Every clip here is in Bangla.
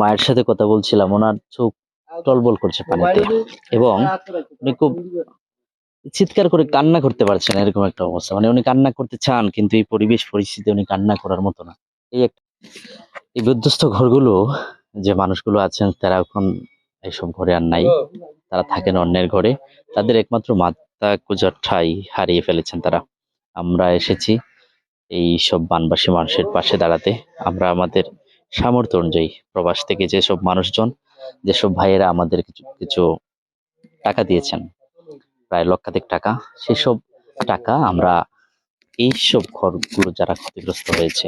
মায়ের সাথে কথা বলছিলাম, ওনার চোখ টলবল করছে পানিতে এবং উনি খুব চিৎকার করে কান্না করতে পারছেন, এরকম একটা অবস্থা। মানে উনি কান্না করতে চান, কিন্তু এই পরিবেশ পরিস্থিতি উনি কান্না করার মতো না। এই একটা এই বিধ্বস্ত ঘরগুলো যে মানুষগুলো আছেন, তারা এখন এইসব ঘরে আর নাই। তারা থাকেন অন্যের ঘরে। তাদের একমাত্র মাথা কুজার ঠাই হারিয়ে ফেলেছেন তারা। আমরা এসেছি এই সব বানবাসী মানুষের পাশে দাঁড়াতে। আমরা আমাদের সামর্থ্য অনুযায়ী প্রবাস থেকে যেসব মানুষজন, যেসব ভাইয়েরা আমাদের কিছু কিছু টাকা দিয়েছেন, প্রায় লক্ষাধিক টাকা, সেসব টাকা আমরা এইসব ঘরগুলো যারা ক্ষতিগ্রস্ত হয়েছে,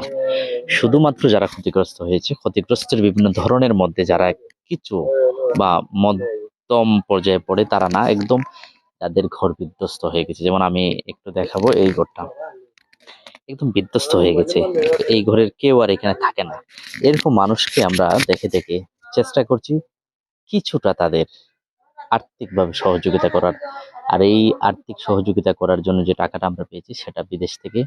শুধুমাত্র যারা ক্ষতিগ্রস্ত হয়েছে, ক্ষতিগ্রস্তের বিভিন্ন ধরনের মধ্যে যারা কিছু বা মধ্যম পর্যায়ে পড়ে তারা না একদম যাদের ঘর বিধ্বস্ত হয়ে গেছে। যেমন আমি একটু দেখাবো এই ঘরটা। একদম বিধ্বস্ত হয়ে গেছে। এই ঘরের কেউ আর এখানে থাকে না। এরকম মানুষকে আমরা দেখে দেখে চেষ্টা করছি কিছুটা তাদের আর্থিকভাবে সহযোগিতা করার। আর এই আর্থিক সহযোগিতা করার জন্য যে টাকাটা আমরা পেয়েছি সেটা বিদেশ থেকে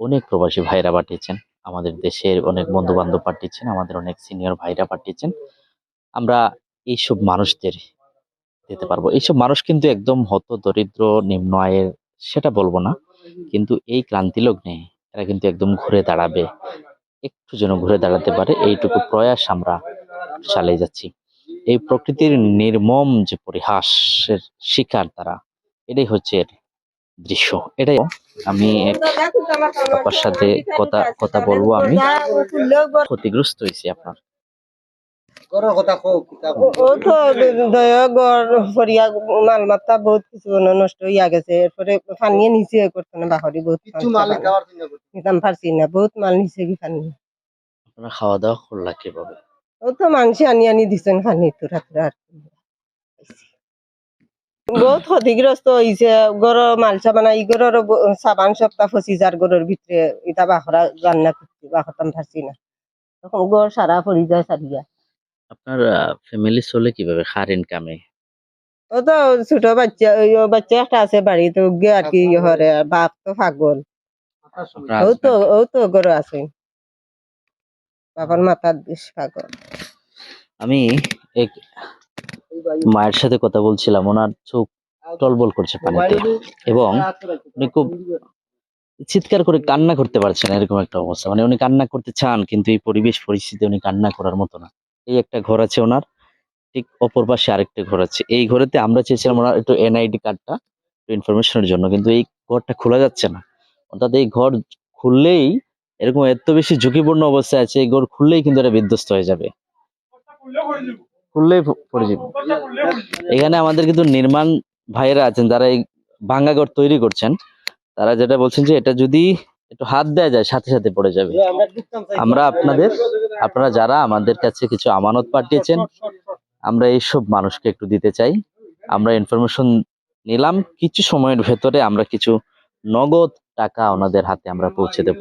অনেক প্রবাসী ভাইরা পাঠিয়েছেন। আমাদের দেশের অনেক বন্ধু বান্ধব পাঠিয়েছেন আমাদের অনেক সিনিয়র ভাইরা পাঠিয়েছেন। আমরা এইসব মানুষদের দিতে পারব। এইসব মানুষ কিন্তু একদম হত দরিদ্র নিম্ন আয়ের সেটা বলব না। কিন্তু এই ক্রান্তি লগ্নে এরা কিন্তু একদম ঘুরে দাঁড়াবে। একটু যেন ঘুরে দাঁড়াতে পারে এইটুকু প্রয়াস আমরা চালিয়ে যাচ্ছি। এই প্রকৃতির নির্মম যে পরিহাসের শিকার তারা এটাই হচ্ছে এর দৃশ্য। এটাই আমি এক বাবার সাথে কথা কথা বলব আমি। ক্ষতিগ্রস্ত হয়েছি আপনার। ঘরের কথা কও ও তো দয়া ফরিয়া মাল মাত্রা বহুত কিছু নষ্ট হইয়া গেছে। এরপরে পানিয়ে নিচে করতে না বাহরি বহুত কিছু মালিক খাওয়ার চিন্তা করতে নিতাম পারছি না বহুত মাল নিচে কি পানি? আপনারা খাওয়া দাওয়া করলা কীভাবে? ও তো মানুষ আনি আনি দিছেন আর। বহুত ক্ষতিগ্রস্ত হয়েছে মালসা মানে ই গড়ের সাবান সপ্তাহ পঁচিশ হাজার গড়ের ভিতরে ইটা বাখরা রান্না করছি বাখতাম পারছি না। তখন গড় সারা পড়ি যায় সারিয়া। আপনার ফ্যামিলি চলে কীভাবে খার ইনকামে ও তো ছোট বাচ্চা ওই ও বাচ্চা একটা আছে বাড়িতে গে আর কি হরে বাপ তো পাগল। ও তো ও তো গরু আছে। বাবার মাথার বেশ পাগল। আমি এক মায়ের সাথে কথা বলছিলাম ওনার চোখ টলবল করছে পানিতে এবং উনি খুব চিৎকার করে কান্না করতে পারছেন এরকম একটা অবস্থা। মানে উনি কান্না করতে চান কিন্তু এই পরিবেশ পরিস্থিতি উনি কান্না করার মতো না। এই একটা ঘর আছে ওনার। ঠিক অপর পাশে আরেকটা ঘর আছে। এই ঘরেতে আমরা চেয়েছিলাম ওনার একটু এনআইডি কার্ডটা ইনফরমেশনের জন্য, কিন্তু এই ঘরটা খোলা যাচ্ছে না। অর্থাৎ এই ঘর খুললেই এরকম এত বেশি ঝুঁকিপূর্ণ অবস্থায় আছে, এই ঘর খুললেই কিন্তু এটা বিধ্বস্ত হয়ে যাবে। খুললেই পড়ে যাবে। এখানে আমাদের কিন্তু নির্মাণ ভাইয়েরা আছেন, যারা এই ভাঙ্গা ঘর তৈরি করছেন, তারা যেটা বলছেন যে এটা যদি একটু হাত দেওয়া যায়, সাথে সাথে পড়ে যাবে। আমরা আপনাদের আপনারা যারা আমাদের কাছে কিছু আমানত পাঠিয়েছেন, আমরা এইসব মানুষকে একটু দিতে চাই। আমরা ইনফরমেশন নিলাম, কিছু সময়ের ভেতরে আমরা কিছু নগদ টাকা ওনাদের হাতে আমরা পৌঁছে দেব।